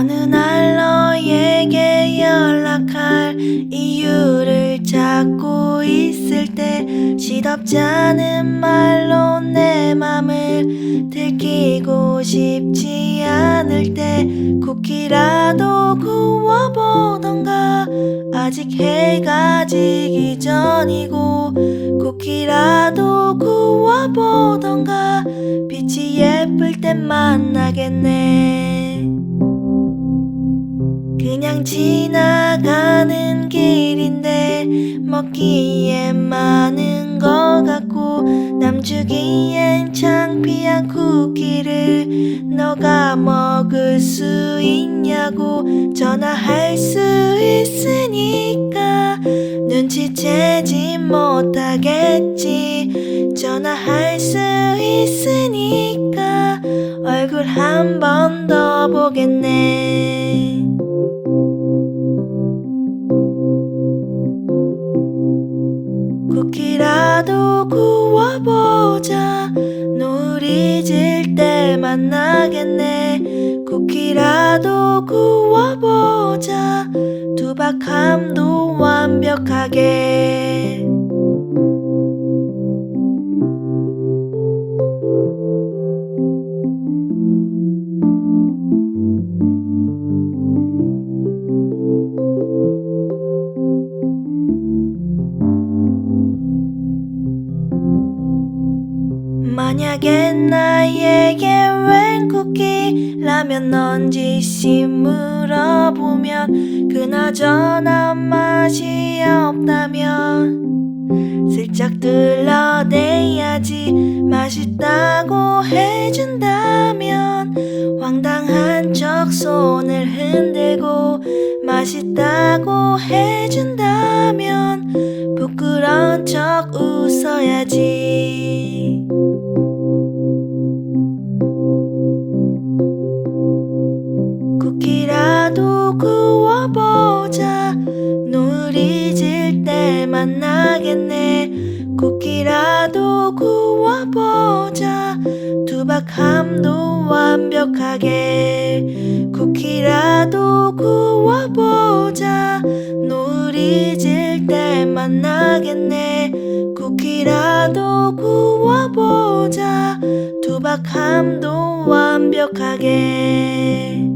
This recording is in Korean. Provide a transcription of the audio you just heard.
어느 날 너에게 연락할 이유를 찾고 있을 때 시덥지 않은 말로 내 들키고 싶지 않을 때 쿠키라도 구워보던가. 아직 해가 지기 전이고 쿠키라도 구워보던가. 빛이 예쁠 때 만나겠네. 그냥 지나가는 길인데 먹기엔 많은 것 같고 남 주기엔 창피한 쿠키를 너가 먹을 수 있냐고 전화할 수 있으니까. 눈치채지 못하겠지. 전화할 수 있으니까. 얼굴 한 번 더 보겠네 쿠키라도 구워보자. 노을이 질 때 만나겠네. 쿠키라도 구워보자. 두박함도 완벽하게 만약에 나에게 웬 쿠키라면 넌지시 물어보면 그나저나 맛이 없다면 슬쩍 둘러대야지 맛있다고 해준다면 황당한 척 손을 흔들고 맛있다고 해준다면 부끄러운 척 웃어야지 쿠키라도 구워보자. 노을이 질 때 만나겠네. 쿠키라도 구워보자. 두박함도 완벽하게. 쿠키라도 구워보자. 노을이 질 때 만나겠네. 쿠키라도 구워보자. 두박함도 완벽하게